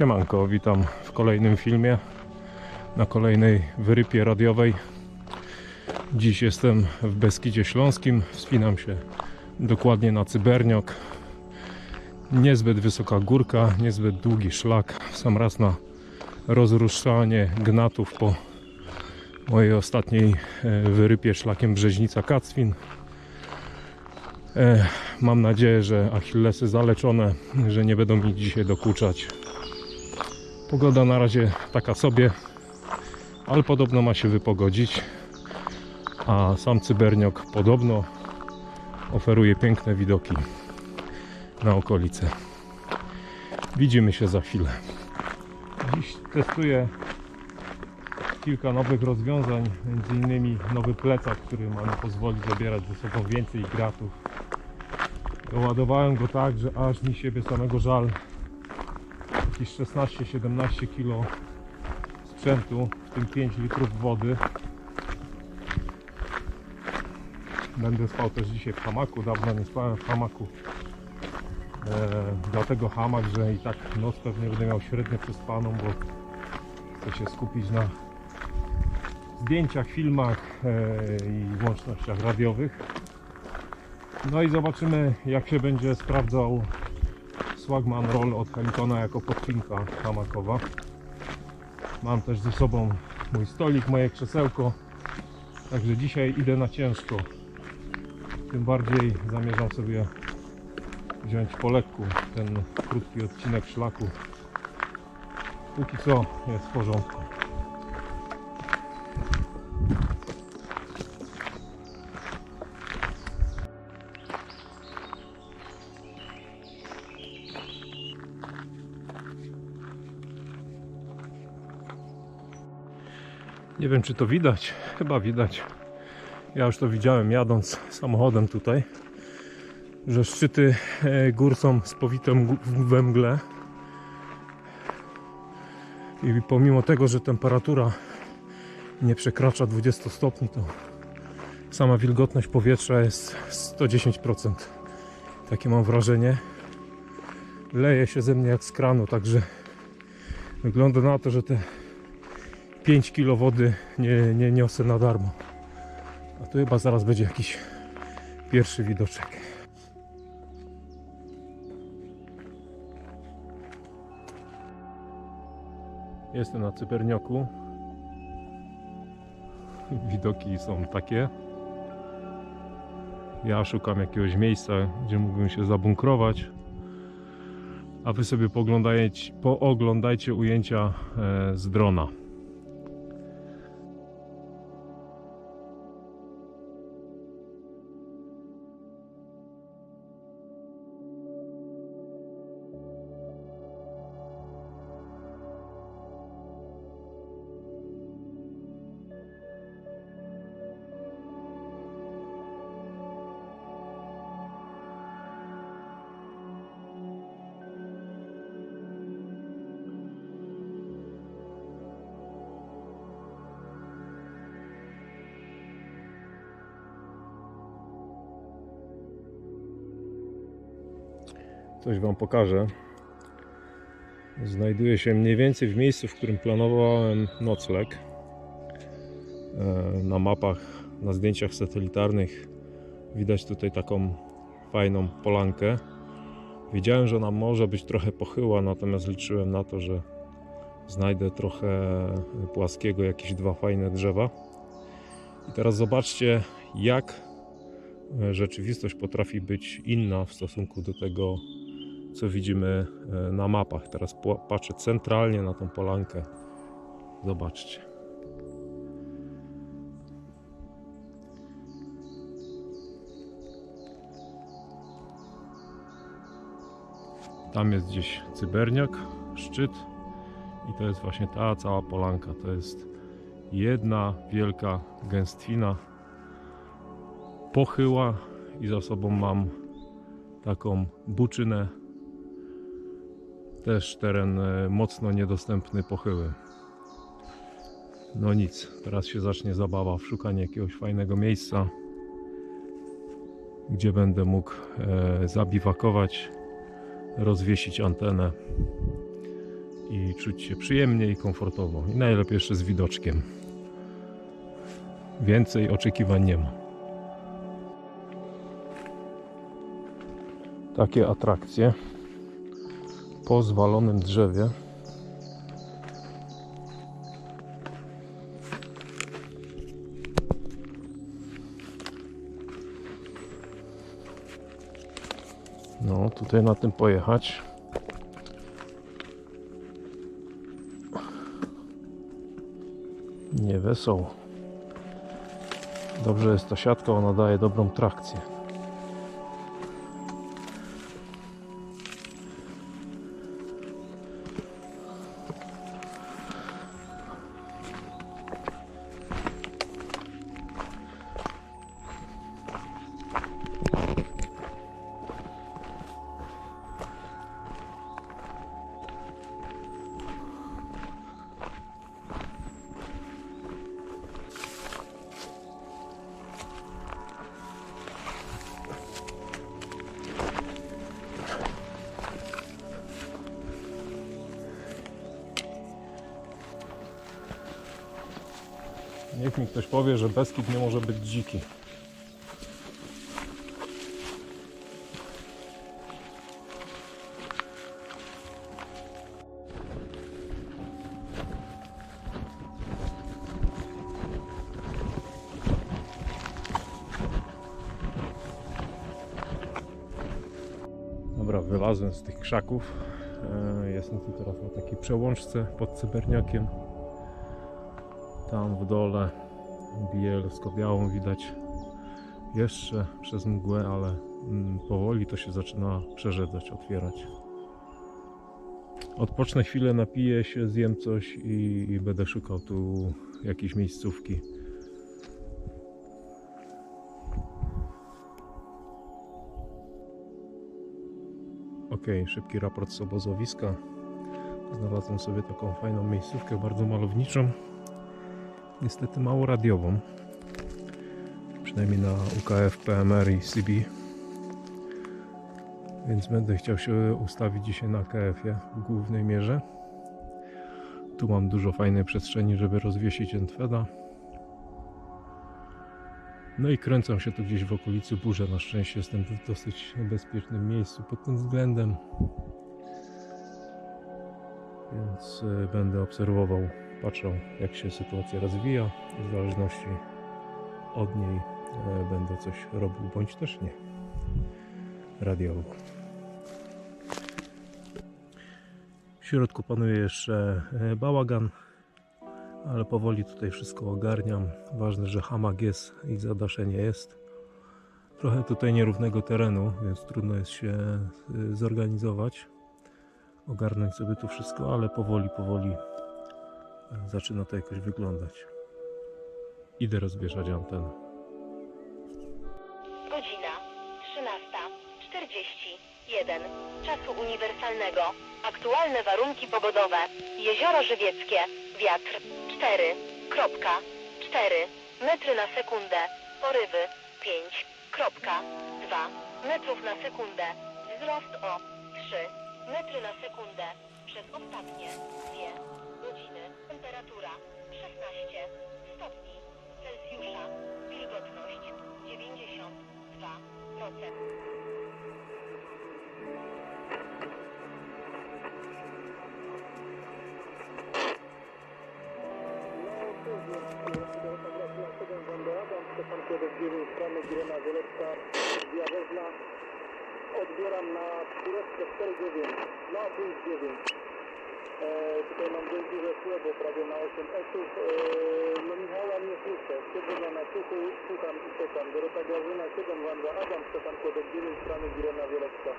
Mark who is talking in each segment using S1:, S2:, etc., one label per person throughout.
S1: Siemanko, witam w kolejnym filmie na kolejnej wyrypie radiowej. Dziś jestem w Beskidzie Śląskim, wspinam się dokładnie na Cyberniok. Niezbyt wysoka górka, niezbyt długi szlak, sam raz na rozruszanie gnatów po mojej ostatniej e, wyrypie szlakiem Brzeźnica Kacwin. E, Mam nadzieję, że achillesy zaleczone, że nie będą mi dzisiaj dokuczać. Pogoda na razie taka sobie, ale podobno ma się wypogodzić. A sam Cyberniok podobno oferuje piękne widoki na okolice. Widzimy się za chwilę. Dziś testuję kilka nowych rozwiązań, między innymi nowy plecak, który ma mi pozwolić zabierać ze sobą więcej gratów. Doładowałem go tak, że aż mi siebie samego żal. Jakieś 16-17 kg sprzętu, w tym 5 litrów wody. Będę spał też dzisiaj w hamaku, dawno nie spałem w hamaku. E, dlatego hamak, że i tak noc pewnie będę miał średnio przespaną, bo chcę się skupić na zdjęciach, filmach e, i łącznościach radiowych. No i zobaczymy jak się będzie sprawdzał Swagman Roll od Helikona jako podpinka hamakowa. Mam też ze sobą mój stolik, moje krzesełko. Także dzisiaj idę na ciężko. Tym bardziej zamierzam sobie wziąć po lekku ten krótki odcinek szlaku. Póki co jest w porządku. Wiem czy to widać, chyba widać. Ja już to widziałem jadąc samochodem tutaj, że szczyty e, gór są spowite we mgle. I pomimo tego, że temperatura nie przekracza 20 stopni, to sama wilgotność powietrza jest 110%. Takie mam wrażenie. Leje się ze mnie jak z kranu, także wygląda na to, że te 5 kg wody nie, nie niosę na darmo. A tu chyba zaraz będzie jakiś pierwszy widoczek. Jestem na Cypernioku. Widoki są takie. Ja szukam jakiegoś miejsca, gdzie mógłbym się zabunkrować. A wy sobie pooglądajcie, pooglądajcie ujęcia e, z drona. Coś Wam pokażę. Znajduję się mniej więcej w miejscu, w którym planowałem nocleg. E, Na mapach, na zdjęciach satelitarnych widać tutaj taką fajną polankę. Wiedziałem, że ona może być trochę pochyła, natomiast liczyłem na to, że znajdę trochę płaskiego, jakieś dwa fajne drzewa. I teraz zobaczcie, jak rzeczywistość potrafi być inna w stosunku do tego, co widzimy e, na mapach. Teraz patrzę centralnie na tą polankę. Zobaczcie. Tam jest gdzieś Cyberniak, szczyt i to jest właśnie ta cała polanka. To jest jedna wielka gęstwina pochyła i za sobą mam taką buczynę. Też teren e, mocno niedostępny, pochyły. No nic, teraz się zacznie zabawa w szukanie jakiegoś fajnego miejsca, gdzie będę mógł e, zabiwakować, rozwiesić antenę i czuć się przyjemnie i komfortowo. I najlepiej jeszcze z widoczkiem. Więcej oczekiwań nie ma. Takie atrakcje po zwalonym drzewie. No, tutaj na tym pojechać. Nie wesoło. Dobrze jest ta siatka, ona daje dobrą trakcję. Niech mi ktoś powie, że Beskid nie może być dziki. Dobra, wylazłem z tych krzaków. E, Jestem tu teraz na takiej przełączce pod Cyberniakiem. Tam w dole bielsko-białą widać jeszcze przez mgłę, ale mm, powoli to się zaczyna przerzedzać, otwierać. Odpocznę chwilę, napiję się, zjem coś i, i będę szukał tu jakiejś miejscówki. Ok, szybki raport z obozowiska. Znalazłem sobie taką fajną miejscówkę, bardzo malowniczą niestety mało radiową. Przynajmniej na UKF, PMR i CB. Więc będę chciał się ustawić dzisiaj na KF-ie w głównej mierze. Tu mam dużo fajnej przestrzeni, żeby rozwiesić Entweda. No i kręcą się tu gdzieś w okolicy burze. Na szczęście jestem w dosyć bezpiecznym miejscu pod tym względem. Więc y, będę obserwował patrzą jak się sytuacja rozwija w zależności od niej e, będę coś robił bądź też nie radiowo. W środku panuje jeszcze e, bałagan, ale powoli tutaj wszystko ogarniam. Ważne, że hamak jest i zadaszenie jest. Trochę tutaj nierównego terenu, więc trudno jest się e, zorganizować, ogarnąć sobie tu wszystko, ale powoli, powoli zaczyna to jakoś wyglądać. Idę rozwieszać antenę.
S2: Godzina 13.41 czasu uniwersalnego. Aktualne warunki pogodowe. Jezioro Żywieckie. Wiatr 4.4 metry na sekundę. Porywy 5.2 metrów na sekundę. Wzrost o 3 metry na sekundę. Przez ostatnie 2 92%.
S3: Stefan Kłodek 9, strony Girona Wielecka, Via Wezna. Odbieram na chwileczkę 4,9, na 5,9. E, tutaj mam dość duże tło, bo prawie na 8 esów. E, no Michała nie słyszę, siedzę na nacuchu, słucham i czekam. Dorota Glażyna 7, Wanda Adam, Stefan Kłodek 9, strony Girona Wielecka.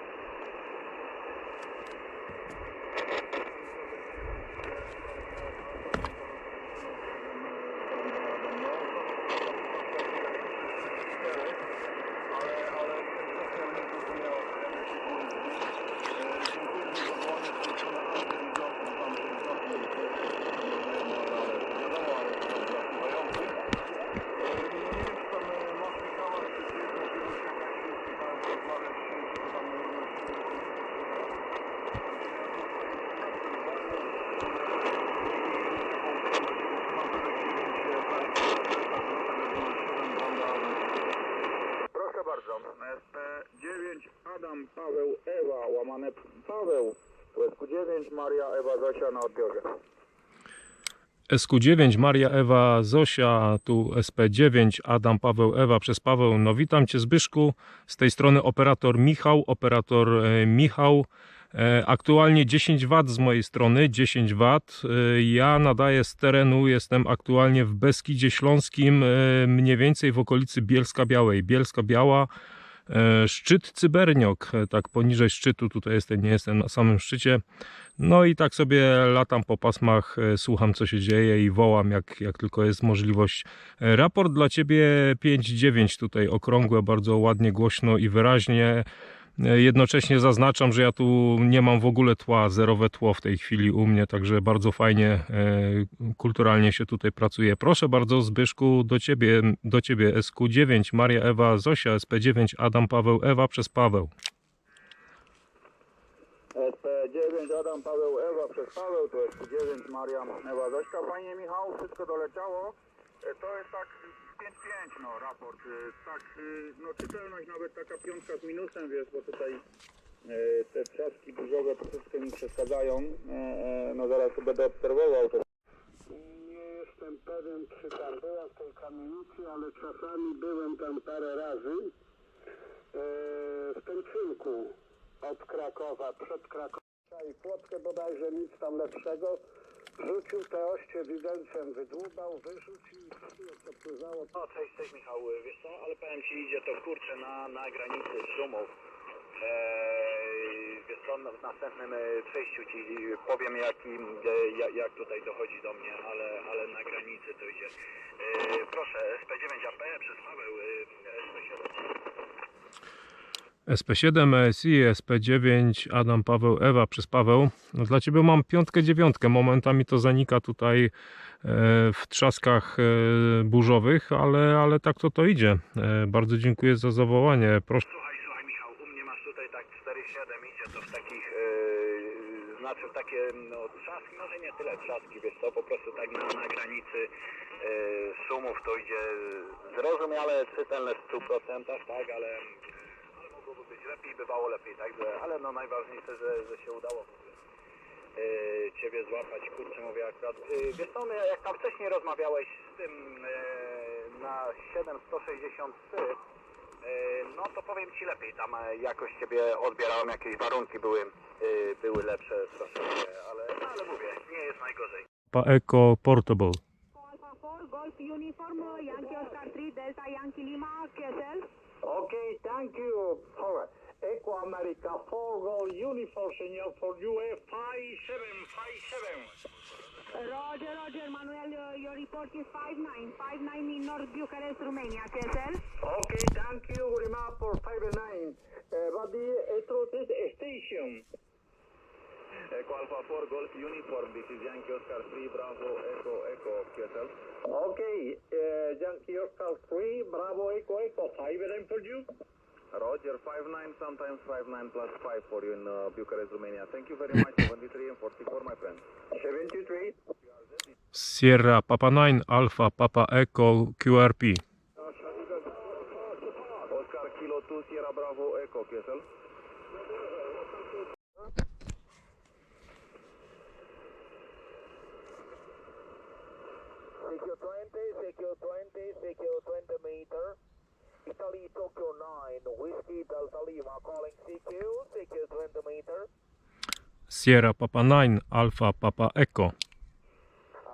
S4: Na odbiorze.
S1: SQ9 Maria Ewa Zosia, tu SP9 Adam Paweł Ewa przez Paweł. No witam Cię Zbyszku, z tej strony operator Michał, operator e, Michał. E, Aktualnie 10 W z mojej strony, 10 W. E, Ja nadaję z terenu, jestem aktualnie w Beskidzie Śląskim, mniej więcej w okolicy Bielska Białej. Bielska Biała, szczyt Cyberniok, tak poniżej szczytu, tutaj jestem, nie jestem na samym szczycie. No i tak sobie latam po pasmach, e, słucham co się dzieje i wołam jak, jak tylko jest możliwość. E, Raport dla Ciebie 5-9 tutaj okrągłe, bardzo ładnie, głośno i wyraźnie. E, Jednocześnie zaznaczam, że ja tu nie mam w ogóle tła, zerowe tło w tej chwili u mnie, także bardzo fajnie, kulturalnie się tutaj pracuje. Proszę bardzo Zbyszku, do Ciebie, do Ciebie SQ9, Maria Ewa Zosia, SP9, Adam Paweł Ewa przez Paweł.
S4: SP9 Adam, Paweł, Ewa przez Paweł, to jest 9 Maria, Ewa, Zośka. Panie Michał, wszystko doleciało. E, To jest tak 5-5, no, raport. E, Tak, e, no, czytelność nawet taka piątka z minusem, wiesz, bo tutaj e, te trzaski burzowe troszeczkę mi przeszkadzają. E, e, No, zaraz to będę obserwował to.
S5: Nie jestem pewien, czy tam byłem w tej kamienicy, ale czasami byłem tam parę razy. E, w tym cynku od Krakowa, przed Krakowem i płotkę bodajże nic tam lepszego. Rzucił te oście widelcem, wydłubał, wyrzucił i co pływało.
S4: No, cześć, cześć Michał, wiesz co, ale powiem Ci, idzie to kurczę na, na granicy szumów. Eee, wiesz co, w następnym e, przejściu Ci powiem jaki, e, jak, jak tutaj dochodzi do mnie, ale, ale na granicy to idzie. Eee, proszę, SP9 AP przez Paweł, e, SP7.
S1: SP7, ESI, SP9, Adam, Paweł, Ewa przez Paweł. No dla Ciebie mam piątkę, dziewiątkę. Momentami to zanika tutaj e, w trzaskach e, burzowych, ale, ale tak to to idzie. E, Bardzo dziękuję za zawołanie. Proszę.
S4: Słuchaj, słuchaj Michał, u mnie masz tutaj tak 4-7, idzie to w takich, e, znaczy takie no, trzaski, może nie tyle trzaski, wiesz co, po prostu tak na, na granicy e, szumów to idzie zrozumiale czytelne w 100%, tak, ale, lepiej, bywało lepiej, także, ale no najważniejsze, że, że się udało e, Ciebie złapać, kurczę mówię akurat, e, wiesz co, jak tam wcześniej rozmawiałeś z tym e, na 7163, E, No to powiem Ci lepiej, tam jakoś Ciebie odbierałem, jakieś warunki były, e, były lepsze troszeczkę, ale, no, ale mówię, nie jest najgorzej.
S1: Pa Eco Portable.
S6: Alpha 4, Golf Uniform, Yankee Oscar 3, Delta Yankee Lima, QSL.
S5: Okay, thank you for Eco America 4 Gold Uniform, Senior, for UF 5757.
S6: Roger, Roger, Manuel, uh, your report is 59, 59 in North Bucharest, Romania, QSL.
S5: Okay, thank you very much for 59. Uh, but the uh, station.
S4: Eco Alpha 4 Golf Uniform, this is Yankee Oscar 3 Bravo Echo Echo QSL.
S5: Okay, uh, Yankee Oscar 3, Bravo Echo Echo, 5 them for you.
S4: Roger, 59, sometimes 59 plus 5 for you in uh, Bucharest, Romania. Thank you very much, 73 and 44, my friend.
S5: 73.
S1: Sierra Papa 9, Alpha Papa Eco QRP.
S4: Oscar Kilo 2 Sierra Bravo Echo QSL.
S5: CQ 20, CQ 20, CQ 20 meter. Italy Tokyo 9, Whiskey Delta Lima calling CQ, CQ 20 meter.
S1: Sierra Papa 9, Alpha Papa Eco.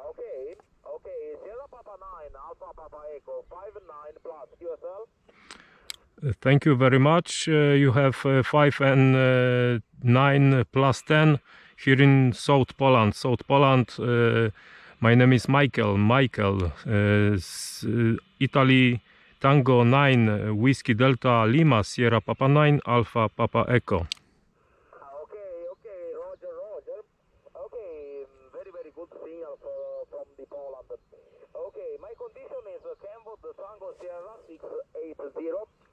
S5: Okay, okay, Sierra Papa 9, Alpha Papa Echo, 5 and 9 plus QSL.
S1: Thank you very much. Uh, you have uh, 5 and uh, 9 plus 10 here in South Poland. South Poland my name is Michael, Michael, uh, uh, Italy Tango 9, uh, Whiskey Delta Lima, Sierra Papa 9, Alpha Papa Echo.
S5: Ah, okay, okay, roger, roger. Okay, very, very good signal from the pole. Okay, my condition is a Kenwood Tango Sierra 680,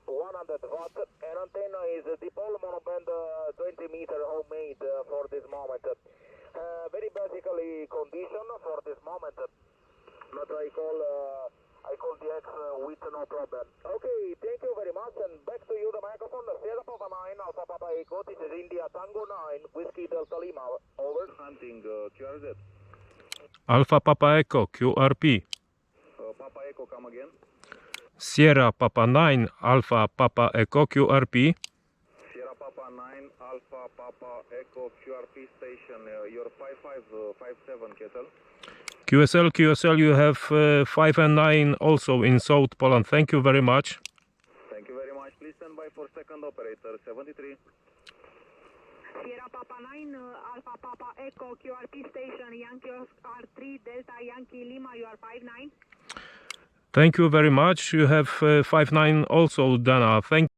S5: 100 watt, and antenna is the pole-mounted 20 meter homemade for this moment. Uh, very basically condition for this moment. What I call uh,
S3: I called the X uh, with no problem. Okay, thank you very much. And back to you, the microphone. Sierra Papa 9, Alpha Papa Echo. This is India Tango 9, Whiskey Delta Lima. Over.
S7: Hunting uh, QRZ.
S1: Alfa Papa Echo QRP.
S7: Uh, Papa Echo, come again.
S1: Sierra Papa 9 Alpha Papa Echo QRP.
S7: Sierra Papa 9, Alpha Papa Echo QRP station. Uh, your 5557 kettle.
S1: QSL, QSL, you have uh, 5 and 9 also in South Poland. Thank you very much.
S7: Thank you very much. Please stand by for second operator 73.
S6: Sierra Papa 9, uh, Alpha Papa Echo QRP station, Yankee Oscar 3, Delta Yankee Lima, you are 5-9.
S1: Thank you very much. You have uh, 5 9 also, Dana. Thank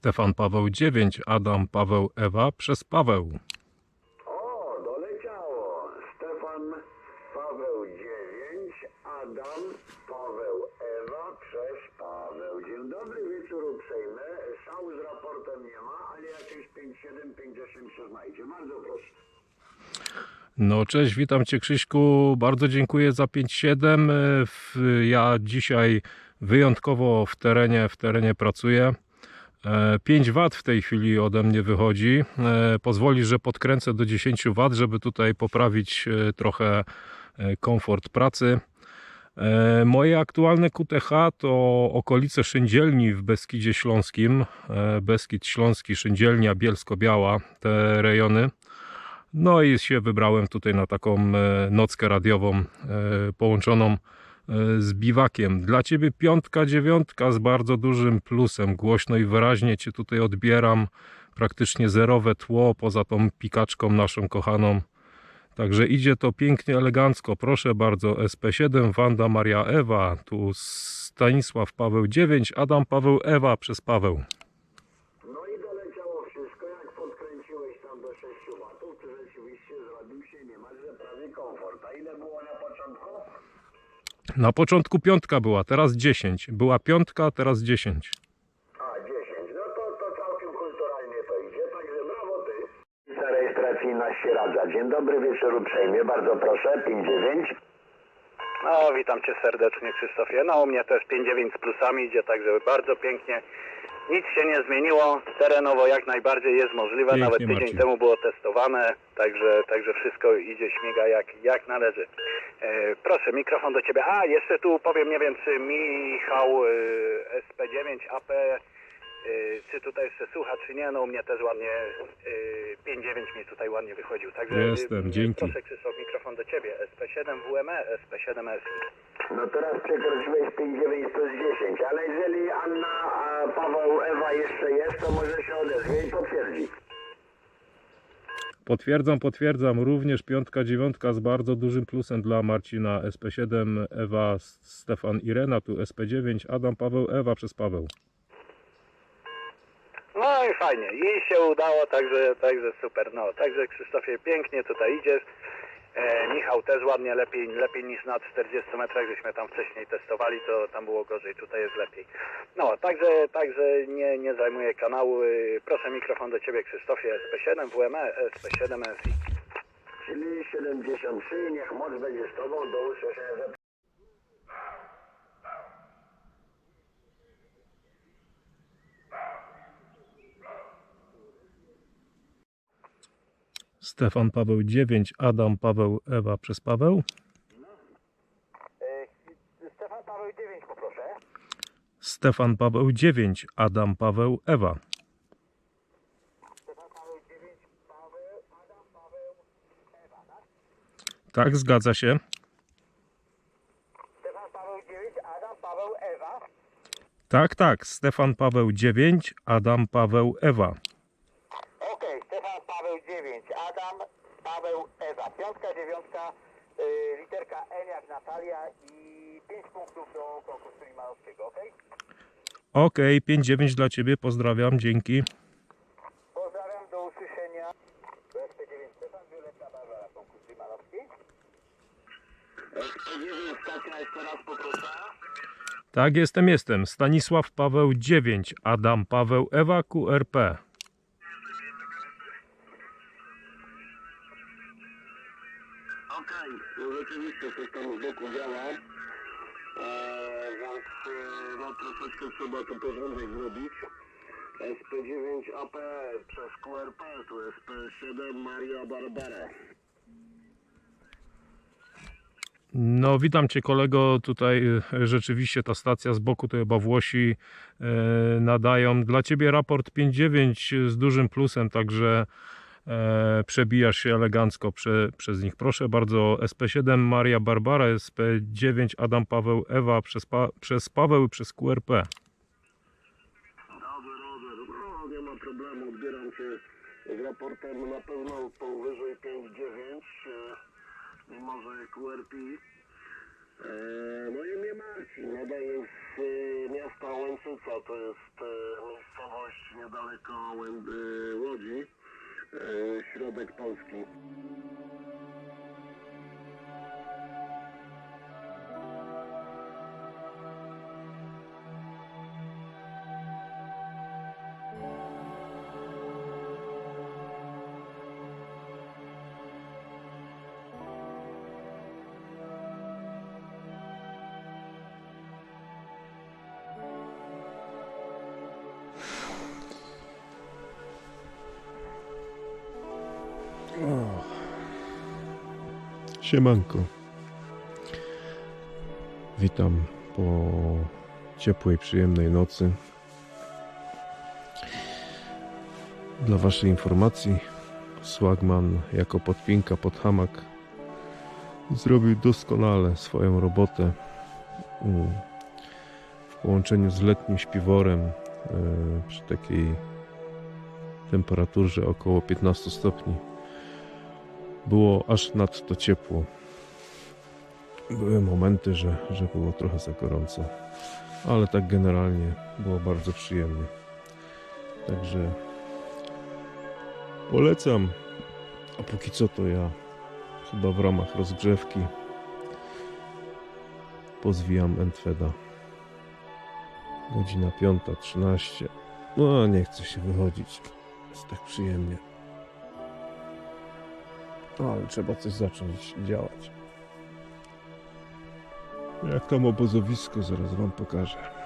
S7: Stefan Paweł
S1: 9, Adam Paweł Ewa przez Paweł.
S7: O, doleciało. Stefan Paweł 9, Adam Paweł Ewa przez Paweł. Dzień dobry, wieczór uprzejmy. Szału z raportem nie ma, ale jakieś 5750 się znajdzie. Bardzo proszę.
S1: No cześć, witam Cię Krzyśku, bardzo dziękuję za 5.7. E, Ja dzisiaj wyjątkowo w terenie, w terenie pracuję. E, 5 W w tej chwili ode mnie wychodzi. E, Pozwoli, że podkręcę do 10 W, żeby tutaj poprawić e, trochę e, komfort pracy. E, Moje aktualne QTH to okolice Szyndzielni w Beskidzie Śląskim. E, Beskid Śląski, Szyndzielnia, Bielsko-Biała, te rejony. No i się wybrałem tutaj na taką e, nockę radiową e, połączoną e, z biwakiem. Dla Ciebie piątka, dziewiątka z bardzo dużym plusem. Głośno i wyraźnie Cię tutaj odbieram. Praktycznie zerowe tło poza tą pikaczką naszą kochaną. Także idzie to pięknie, elegancko. Proszę bardzo, SP7, Wanda Maria Ewa, tu Stanisław Paweł 9, Adam Paweł Ewa przez Paweł.
S7: No i doleciało wszystko. Jak podkręciłeś tam do 6 watów, to rzeczywiście zrobił się niemalże prawie komfort. A ile było na początku?
S1: Na początku piątka była, teraz 10. Była piątka, teraz 10.
S7: A, 10. No to, to całkiem kulturalnie to idzie, także brawo ty. Za rejestracji nas się radza. Dzień dobry, wieczór uprzejmie, bardzo proszę, 59.
S4: No, witam cię serdecznie Krzysztofie. No, u mnie też 5-9 z plusami idzie, także bardzo pięknie. Nic się nie zmieniło, terenowo jak najbardziej jest możliwe,
S1: Pięknie,
S4: nawet tydzień
S1: Marcin.
S4: temu było testowane, także, także wszystko idzie, śmiga jak, jak należy. E, proszę, mikrofon do ciebie. A, jeszcze tu powiem, nie wiem czy Michał e, SP9 AP, e, czy tutaj jeszcze słucha, czy nie, no u mnie też ładnie e, 5-9 mi tutaj ładnie wychodził. Także
S1: Jestem, dzięki.
S4: Proszę Krzysztof, mikrofon do ciebie. SP7 WME, SP7 SI.
S7: No teraz przekroczyłeś 59 plus 10, ale jeżeli Anna, a Paweł, Ewa jeszcze jest, to może się odezwie i potwierdzi.
S1: Potwierdzam, potwierdzam. Również piątka, dziewiątka z bardzo dużym plusem dla Marcina. SP7, Ewa, Stefan, Irena, tu SP9, Adam, Paweł, Ewa przez Paweł.
S4: No i fajnie, jej się udało, także, także super. No, także Krzysztofie pięknie tutaj idziesz. E, Michał też ładnie, lepiej, lepiej niż na 40 metrach, żeśmy tam wcześniej testowali, to tam było gorzej, tutaj jest lepiej. No, także, także nie, nie zajmuję kanału. Y, Proszę mikrofon do Ciebie Krzysztofie, SP7 WME, SP7 SI.
S7: Czyli 73, niech moc będzie z Tobą, do usłyszenia
S1: Stefan, Paweł 9, Adam, Paweł, Ewa przez Paweł.
S7: Stefan Paweł 9 poproszę.
S1: Stefan, Paweł 9, Adam, Paweł, Ewa.
S7: Stefan Paweł 9, Paweł, Adam, Paweł, Ewa, tak?
S1: Tak, zgadza się.
S7: Stefan Paweł 9, Adam, Paweł, Ewa.
S1: Tak, tak. Stefan, Paweł 9, Adam, Paweł, Ewa.
S7: Okej, Stefan Paweł 9, Adam, Paweł, Ewa. Piątka, dziewiątka, y, literka N jak Natalia i 5 punktów do konkursu Limanowskiego, okej?
S1: Okej, 5-9 dla Ciebie, pozdrawiam, dzięki.
S7: Pozdrawiam, do usłyszenia. SP9 Stefan, Wioletta Barbara, konkurs Limanowski.
S8: SP9 stacja jeszcze raz poproszę.
S1: Tak, jestem, jestem. Stanisław Paweł 9, Adam Paweł Ewa QRP.
S8: Okej, no rzeczywiście coś tam z boku działa. Eee, troszeczkę trzeba to porządek zrobić. SP9 AP przez QRP, tu SP7 Maria Barbara.
S1: No, witam Cię kolego. Tutaj e, rzeczywiście ta stacja z boku to chyba Włosi e, nadają. Dla Ciebie raport 5.9 z dużym plusem, także przebijasz się elegancko prze, przez nich. Proszę bardzo, SP7 Maria Barbara, SP9 Adam Paweł Ewa przez, pa, przez Paweł przez QRP.
S8: Dobrze, dobrze, no nie ma problemu, odbieram cię z raportem na pewno powyżej 5-9, e, mimo że QRP. E, no i mnie martwi, nadaję z e, miasta Łęczyca, to jest e, miejscowość niedaleko e, Łodzi, e, środek Polski.
S9: Siemanko. Witam po ciepłej, przyjemnej nocy. Dla Waszej informacji, Swagman jako podpinka pod hamak zrobił doskonale swoją robotę w połączeniu z letnim śpiworem e, przy takiej temperaturze około 15 stopni było aż nadto ciepło. Były momenty, że, że było trochę za gorąco, ale tak generalnie było bardzo przyjemnie. Także polecam. A póki co to ja chyba w ramach rozgrzewki pozwijam Entweda. Godzina 5.13. No, nie chcę się wychodzić. Jest tak przyjemnie. No, ale trzeba coś zacząć działać. Jak tam obozowisko, zaraz wam pokażę.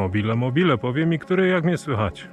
S1: Mobile, mobile, powie mi, który jak mnie słychać.